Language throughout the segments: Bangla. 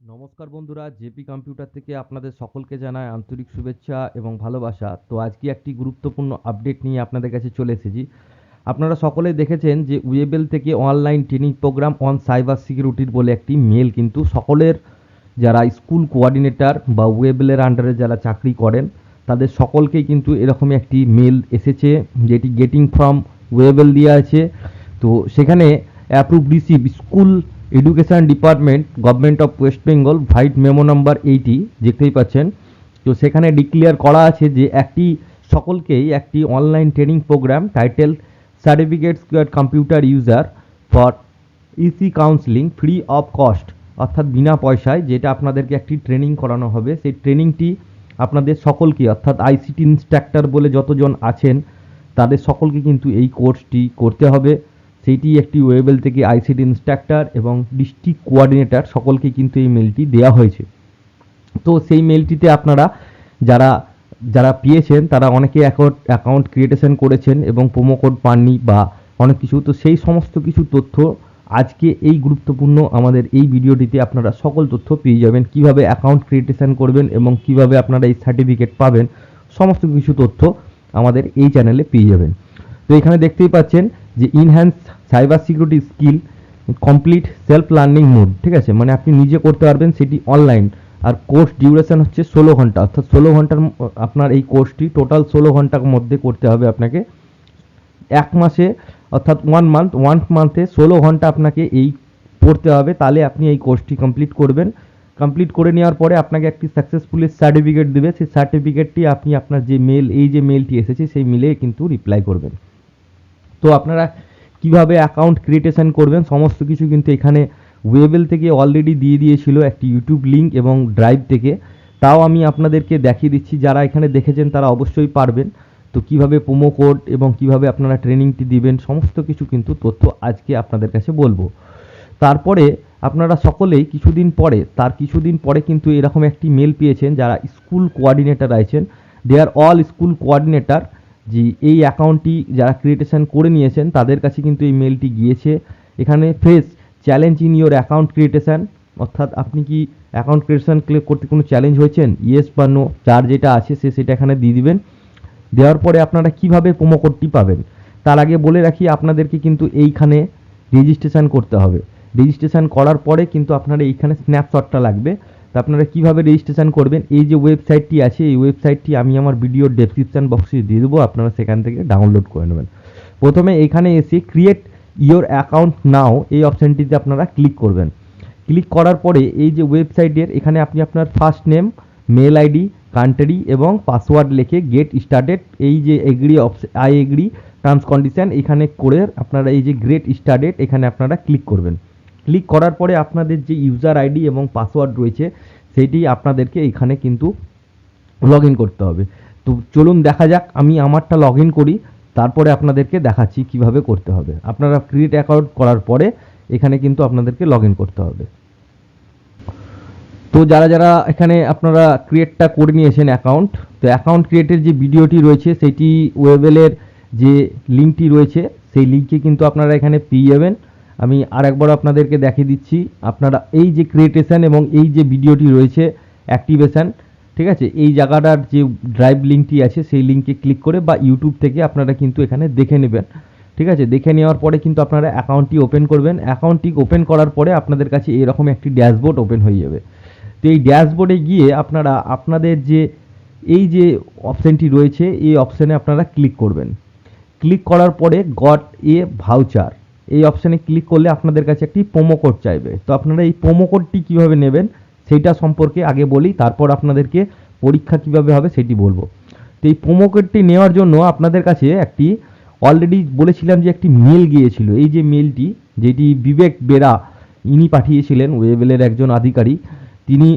নমস্কার বন্ধুরা, জেপি কম্পিউটার থেকে আপনাদের সকলকে জানায় আন্তরিক শুভেচ্ছা এবং ভালোবাসা। তো আজকে একটি গুরুত্বপূর্ণ আপডেট নিয়ে আপনাদের কাছে চলে এসেছি। আপনারা সকলেই দেখেছেন যে ওয়েবেল থেকে online training program on cyber সিকিউরিটির বলে একটি মেল কিন্তু সকলের যারা স্কুল কোয়ার্ডিনেটর বা ওয়েবেলের আন্ডারে যারা চাকরি করেন, তাদের সকলকেই কিন্তু এরকমই একটি মেল এসেছে, যেটি গেটিং ফ্রম ওয়েবেল দিয়ে আছে। তো সেখানে approve receive school education department government of West Bengal vide memo number eighty দেখতেই পাচ্ছেন। তো সেখানে ডিক্লিয়ার করা আছে যে একটি সকলকেই একটি online training program title certificate square computer user for EC counselling free of cost অর্থাৎ বিনা পয়সায়, যেটা আপনাদেরকে একটি ট্রেনিং করানো হবে। সেই ট্রেনিংটি আপনাদের সকলকে, অর্থাৎ আইসিটি ইনস্ট্রাক্টর বলে যতজন আছেন, তাদের সকলকে কিন্তু এই কোর্সটি করতে হবে। সেইটি একটি ওয়েবেল থেকে আইসিটি ইনস্ট্রাক্টর এবং ডিস্ট্রিক্ট কোয়ার্ডিনেটর সকলকে কিন্তু এই মেলটি দেওয়া হয়েছে। তো সেই মেলটিতে আপনারা যারা যারা পেয়েছেন, তারা অনেকে অ্যাকাউন্ট অ্যাকাউন্ট ক্রিয়েটেশন করেছেন এবং প্রোমো কোড পাননি বা অনেক কিছু। তো সেই সমস্ত কিছু তথ্য আজকে এই গুরুত্বপূর্ণ আমাদের এই ভিডিওটিতে আপনারা সকল তথ্য পেয়ে যাবেন। কীভাবে অ্যাকাউন্ট ক্রিয়েটেশন করবেন এবং কীভাবে আপনারা এই সার্টিফিকেট পাবেন, সমস্ত কিছু তথ্য আমাদের এই চ্যানেলে পেয়ে যাবেন। তো এখানে দেখতেই পাচ্ছেন যে enhance cyber security skill complete self learning mode ঠিক আছে? মানে আপনি নিজে করতে পারবেন সেটি অনলাইন আর কোর্স ডিউরেশন হচ্ছে ষোলো ঘণ্টা। অর্থাৎ ষোলো ঘণ্টার আপনার এই কোর্সটি টোটাল ষোলো ঘণ্টার মধ্যে করতে হবে আপনাকে। এক মাসে, অর্থাৎ ওয়ান মান্থ ওয়ান মান্থে ষোলো ঘণ্টা আপনাকে এই পড়তে হবে। তাহলে আপনি এই কোর্সটি কমপ্লিট করবেন। কমপ্লিট করে নেওয়ার পরে আপনাকে একটি সাকসেসফুলি সার্টিফিকেট দেবে। সেই সার্টিফিকেটটি আপনি আপনার যে মেল এই যে মেলটি এসেছে, সেই মেলে কিন্তু রিপ্লাই করবেন। তো আপনারা কীভাবে অ্যাকাউন্ট ক্রিয়েটেশন করবেন, সমস্ত কিছু কিন্তু এখানে ওয়েবেল থেকে অলরেডি দিয়ে দিয়েছিল একটি ইউটিউব লিঙ্ক এবং ড্রাইভ থেকে। তাও আমি আপনাদেরকে দেখিয়ে দিচ্ছি, যারা এখানে দেখেছেন তারা অবশ্যই পারবেন। তো কীভাবে প্রোমো কোড এবং কীভাবে আপনারা ট্রেনিংটি দিবেন, সমস্ত কিছু কিন্তু তথ্য আজকে আপনাদের কাছে বলব। তারপরে আপনারা সকলেই কিছুদিন পরে, তার কিছুদিন পরে কিন্তু এরকম একটি মেল পেয়েছেন, যারা স্কুল কোঅর্ডিনেটর আছেন। They are all school coordinator যে এই অ্যাকাউন্টটি যারা ক্রিয়েটেশন করে নিয়েছেন, তাদের কাছে কিন্তু এই মেলটি গিয়েছে। এখানে face challenge in your account creation অর্থাৎ আপনি কি অ্যাকাউন্ট ক্রিয়েশন ক্লিক করতে কোনো চ্যালেঞ্জ হয়েছেন? ইয়েস বা নো যার যেটা আছে, সে সেটা এখানে দিয়ে দিবেন। দেওয়ার পরে আপনারা কীভাবে প্রোমো কোডটি পাবেন? তার আগে বলে রাখি, আপনাদেরকে কিন্তু এইখানে রেজিস্ট্রেশন করতে হবে। রেজিস্ট্রেশন করার পরে কিন্তু আপনারা এইখানে স্ন্যাপশটটা লাগবে। তো আপনারা কীভাবে রেজিস্ট্রেশন করবেন? এই যে ওয়েবসাইটটি আছে, এই ওয়েবসাইটটি আমি আমার ভিডিওর ডেসক্রিপশন বক্সে দিয়ে দেবো, আপনারা সেখান থেকে ডাউনলোড করে নেবেন। প্রথমে এখানে এসে ক্রিয়েট ইওর অ্যাকাউন্ট নাও এই অপশানটিতে আপনারা ক্লিক করবেন। ক্লিক করার পরে এই যে ওয়েবসাইটের এখানে আপনি আপনার first name mail ID country এবং পাসওয়ার্ড লিখে গেট স্টার্টেড এই যে agree I agree terms condition এখানে করে আপনারা এই যে গ্রেট স্টার্টেড এখানে আপনারা ক্লিক করবেন। ক্লিক করার পরে আপনাদের যে ইউজার আইডি এবং পাসওয়ার্ড রয়েছে, সেটি আপনাদেরকে এখানে কিন্তু লগ ইন করতে হবে। তো চলুন দেখা যাক, আমি আমারটা লগ ইন করি, তারপরে আপনাদেরকে দেখাচ্ছি কীভাবে করতে হবে। আপনারা ক্রিয়েট অ্যাকাউন্ট করার পরে এখানে কিন্তু আপনাদেরকে লগ ইন করতে হবে। তো যারা যারা এখানে আপনারা ক্রিয়েটটা করে নিয়েছেন অ্যাকাউন্ট তো অ্যাকাউন্ট ক্রিয়েটের যে ভিডিওটি রয়েছে, সেটি ওয়েবেলের যে লিঙ্কটি রয়েছে, সেই লিঙ্কে কিন্তু আপনারা এখানে পেয়ে যাবেন। আমি আর একবার আপনাদেরকে দেখিয়ে দিচ্ছি, আপনারা এই যে ক্রিয়েটেশন এবং এই যে ভিডিওটি রয়েছে অ্যাক্টিভেশান ঠিক আছে? এই জায়গাটার যে ড্রাইভ লিঙ্কটি আছে, সেই লিঙ্কে ক্লিক করে বা ইউটিউব থেকে আপনারা কিন্তু এখানে দেখে নেবেন। ঠিক আছে? দেখে নেওয়ার পরে কিন্তু আপনারা অ্যাকাউন্টটি ওপেন করবেন। অ্যাকাউন্টটি ওপেন করার পরে আপনাদের কাছে এরকম একটি ড্যাশবোর্ড ওপেন হয়ে যাবে। তো এই ড্যাশবোর্ডে গিয়ে আপনারা, আপনাদের যে, এই যে অপশানটি রয়েছে, এই অপশানে আপনারা ক্লিক করবেন। ক্লিক করার পরে গট এ ভাউচার এই অপশানে ক্লিক করলে আপনাদের কাছে একটি প্রোমো কোড চাইবে। তো আপনারা এই প্রোমো কোডটি কীভাবে নেবেন, সেইটা সম্পর্কে আগে বলি, তারপর আপনাদেরকে পরীক্ষা কীভাবে হবে সেটি বলব। তো এই প্রোমো কোডটি নেওয়ার জন্য আপনাদের কাছে একটি অলরেডি বলেছিলাম যে একটি মেল গিয়েছিল। এই যে মেলটি যেটি বিবেক বেরা ইনি পাঠিয়েছিলেন, ওয়েবেলের একজন আধিকারিক, তিনি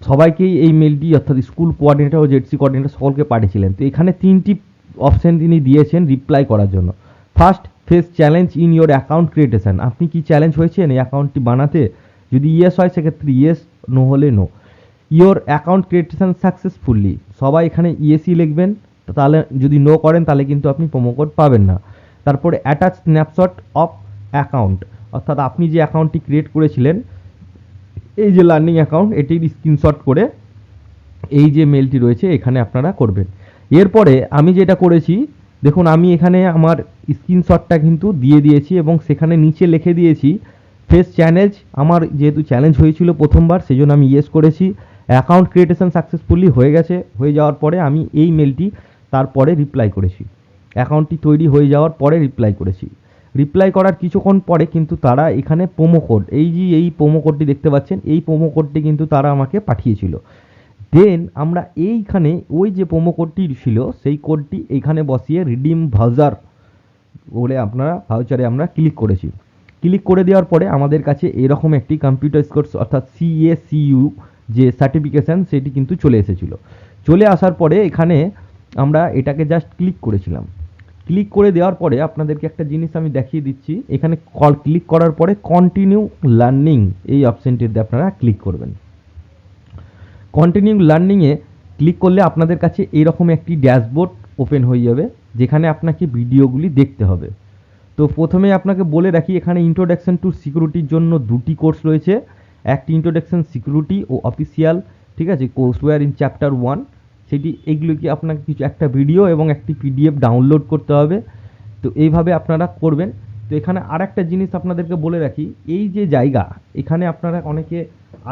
সবাইকেই এই মেলটি অর্থাৎ স্কুল কোঅর্ডিনেটর ও জেডসি কোঅর্ডিনেটর সকলকে পাঠিয়েছিলেন। তো এখানে তিনটি অপশন তিনি দিয়েছেন রিপ্লাই করার জন্য। First face challenge in your account creation আপনি কি চ্যালেঞ্জ হয়েছেন এই অ্যাকাউন্টটি বানাতে যদি ইয়েস হয়, সেক্ষেত্রে ইয়েস নো হলে no your account creation successfully সবাই এখানে ইয়েসই লিখবেন তাহলে যদি নো করেন, তাহলে কিন্তু আপনি প্রোমো কোড পাবেন না। তারপরে অ্যাটাচ স্ন্যাপশট অফ অ্যাকাউন্ট অর্থাৎ আপনি যে অ্যাকাউন্টটি ক্রিয়েট করেছিলেন, এই যে লার্নিং অ্যাকাউন্ট এটির স্ক্রিনশট করে এই যে মেলটি রয়েছে, এখানে আপনারা করবেন। এরপরে আমি যেটা করেছি দেখুন, আমি এখানে আমার স্ক্রিনশটটা কিন্তু দিয়ে দিয়েছি এবং সেখানে নিচে লিখে দিয়েছি ফেস চ্যালেঞ্জ আমার যেহেতু চ্যালেঞ্জ হয়েছিল প্রথমবার সেই জন্য আমি ইয়েস করেছি। অ্যাকাউন্ট ক্রিয়েটেশন সাকসেসফুলি হয়ে গেছে, হয়ে যাওয়ার পরে আমি এই মেলটি তারপরে রিপ্লাই করেছি। অ্যাকাউন্টটি তৈরি হয়ে যাওয়ার পরে রিপ্লাই করেছি। রিপ্লাই করার কিছুক্ষণ পরে কিন্তু তারা এখানে প্রোমো কোড এই যে এই প্রোমো কোডটি দেখতে পাচ্ছেন, এই প্রোমো কোডটি কিন্তু তারা আমাকে পাঠিয়েছিল। দেন আমরা এইখানে ওই যে প্রোমো কোডটি ছিল, সেই কোডটি এইখানে বসিয়ে রিডিম ভাউজার বলে আপনারা ভাউচারে আমরা ক্লিক করেছি। ক্লিক করে দেওয়ার পরে আমাদের কাছে এরকম একটি কম্পিউটার কোর্স অর্থাৎ সিএসিইউ যে সার্টিফিকেশান সেটি কিন্তু চলে এসেছিল। চলে আসার পরে এখানে আমরা এটাকে জাস্ট ক্লিক করেছিলাম। ক্লিক করে দেওয়ার পরে আপনাদেরকে একটা জিনিস আমি দেখিয়ে দিচ্ছি। এখানে কল ক্লিক করার পরে কন্টিনিউ লার্নিং এই অপশানটিতে আপনারা ক্লিক করবেন। কন্টিনিউ লার্নিংয়ে ক্লিক করলে আপনাদের কাছে এইরকম একটি ড্যাশবোর্ড ওপেন হয়ে যাবে, যেখানে আপনাকে ভিডিওগুলি দেখতে হবে। তো প্রথমে আপনাকে বলে রাখি, এখানে ইন্ট্রোডাকশন টু সিকিউরিটির জন্য দুটি কোর্স রয়েছে। একটি ইন্ট্রোডাকশন সিকিউরিটি ও অফিসিয়াল ঠিক আছে? কোর্সওয়্যার ইন চ্যাপ্টার ওয়ান সেটি, এগুলো কি আপনাকে কিছু একটা ভিডিও এবং একটি পিডিএফ ডাউনলোড করতে হবে। তো এইভাবে আপনারা করবেন। তো এখানে আর একটা জিনিস আপনাদেরকে বলে রাখি, এই যে জায়গা, এখানে আপনারা অনেকে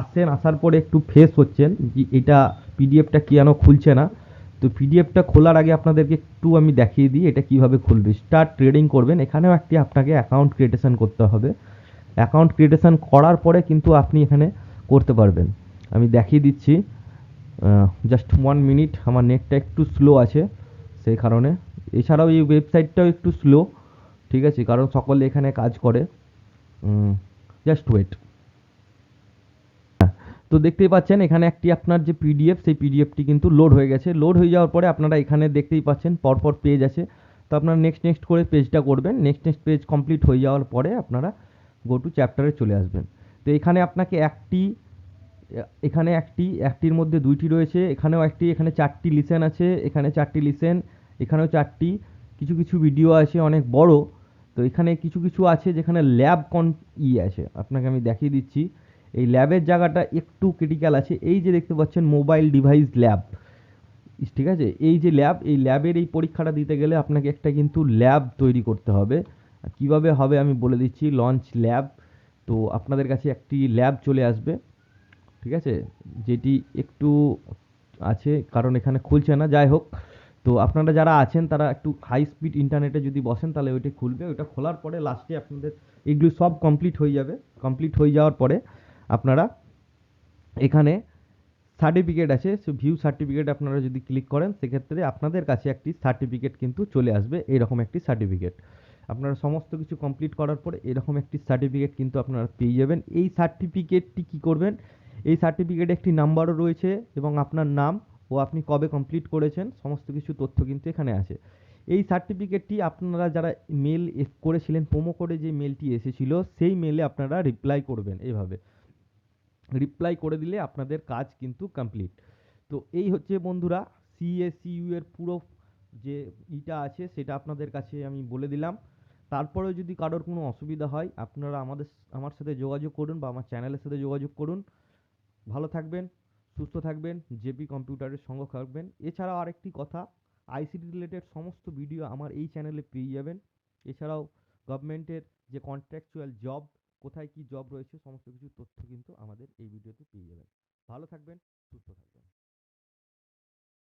আসছেন, আসার পরে একটু ফেস হচ্ছেন, যে এটা পিডিএফটা কেন খুলছে না। তো পিডিএফটা খোলার আগে আপনাদেরকে একটু আমি দেখিয়ে দিই, এটা কীভাবে খুলবে। স্টার্ট ট্রেডিং করবেন, এখানেও একটি আপনাকে অ্যাকাউন্ট ক্রিয়েটেশন করতে হবে। অ্যাকাউন্ট ক্রিয়েটেশন করার পরে কিন্তু আপনি এখানে করতে পারবেন। আমি দেখিয়ে দিচ্ছি জাস্ট ওয়ান মিনিট আমার নেটটা একটু স্লো আছে, সেই কারণে। এছাড়াও এই ওয়েবসাইটটাও একটু স্লো ঠিক আছে? কারণ সকলে এখানে কাজ করে। জাস্ট ওয়েট তো দেখতেই পাচ্ছেন, এখানে একটি আপনার যে পিডিএফ সেই পিডিএফটি কিন্তু লোড হয়ে গেছে। লোড হয়ে যাওয়ার পরে আপনারা এখানে দেখতেই পাচ্ছেন, পরপর পেজ আছে। তো আপনারা নেক্সট নেক্সট করে পেজটা করবেন। নেক্সট নেক্সট পেজ কমপ্লিট হয়ে যাওয়ার পরে আপনারা গো টু চ্যাপ্টারে চলে আসবেন। তো এখানে আপনাকে একটি, এখানে একটি, একটির মধ্যে দুইটি রয়েছে। এখানেও একটি, এখানে চারটি লিসেন আছে। এখানে চারটি লিসেন এখানেও চারটি। কিছু কিছু ভিডিও আছে অনেক বড়। তো এখানে কিছু কিছু আছে যেখানে ল্যাব কন ই আছে। আপনাকে আমি দেখিয়ে দিচ্ছি। এই ল্যাবের জায়গাটা একটু ক্রিটিক্যাল আছে। এই যে দেখতে পাচ্ছেন মোবাইল ডিভাইস ল্যাব ঠিক আছে? এই যে ল্যাব এই ল্যাবের এই পরীক্ষাটা দিতে গেলে আপনাকে একটা কিন্তু ল্যাব তৈরি করতে হবে। কীভাবে হবে আমি বলে দিচ্ছি লঞ্চ ল্যাব তো আপনাদের কাছে একটি ল্যাব চলে আসবে, ঠিক আছে? যেটি একটু আছে, কারণ এখানে খুলছে না, যাই হোক। তো আপনারা যারা আছেন, তারা একটু হাই স্পিড ইন্টারনেটে যদি বসেন, তাহলে ওইটা খুলবে। ওইটা খোলার পরে লাস্টে আপনাদের, এগুলো সব কমপ্লিট হয়ে যাবে। কমপ্লিট হয়ে যাওয়ার পরে আপনারা এখানে সার্টিফিকেট আছে, সে ভিউ সার্টিফিকেট আপনারা যদি ক্লিক করেন, সেক্ষেত্রে আপনাদের কাছে একটি সার্টিফিকেট কিন্তু চলে আসবে, এরকম একটি সার্টিফিকেট আপনারা সমস্ত কিছু কমপ্লিট করার পরে এরকম একটি সার্টিফিকেট কিন্তু আপনারা পেয়ে যাবেন। এই সার্টিফিকেটটি কি করবেন? এই সার্টিফিকেটে একটি নাম্বারও রয়েছে এবং আপনার নাম ও আপনি কবে কমপ্লিট করেছেন, সমস্ত কিছু তথ্য কিন্তু এখানে আছে। এই সার্টিফিকেটটি আপনারা যারা মেল করেছিলেন প্রোমো কোডে যে মেলটি এসেছিল, সেই মেলে আপনারা রিপ্লাই করবেন এইভাবে রিপ্লাই করে দিলে আপনাদের কাজ কিন্তু কমপ্লিট তো এই হচ্ছে বন্ধুরা সিএসিইউ এর পুরো যে ইটা আছে সেটা আপনাদের কাছে আমি বলে দিলাম। তারপরেও যদি কারোর কোনো অসুবিধা হয়, আপনারা আমাদের আমার সাথে যোগাযোগ করুন বা আমার চ্যানেলের সাথে যোগাযোগ করুন। ভালো থাকবেন, সুস্থ থাকবেন জেপি কম্পিউটারের সঙ্গে থাকবেন। এছাড়াও আরেকটি কথা আইসিটি রিলেটেড সমস্ত ভিডিও আমার এই চ্যানেলে পেয়ে যাবেন। এছাড়াও গভর্নমেন্টের যে কন্ট্রাকচুয়াল জব কোথায় কি জব রয়েছে, সমস্ত কিছু তথ্য কিন্তু আমাদের এই ভিডিওতে পেয়ে যাবেন। ভালো থাকবেন, সুস্থ থাকবেন।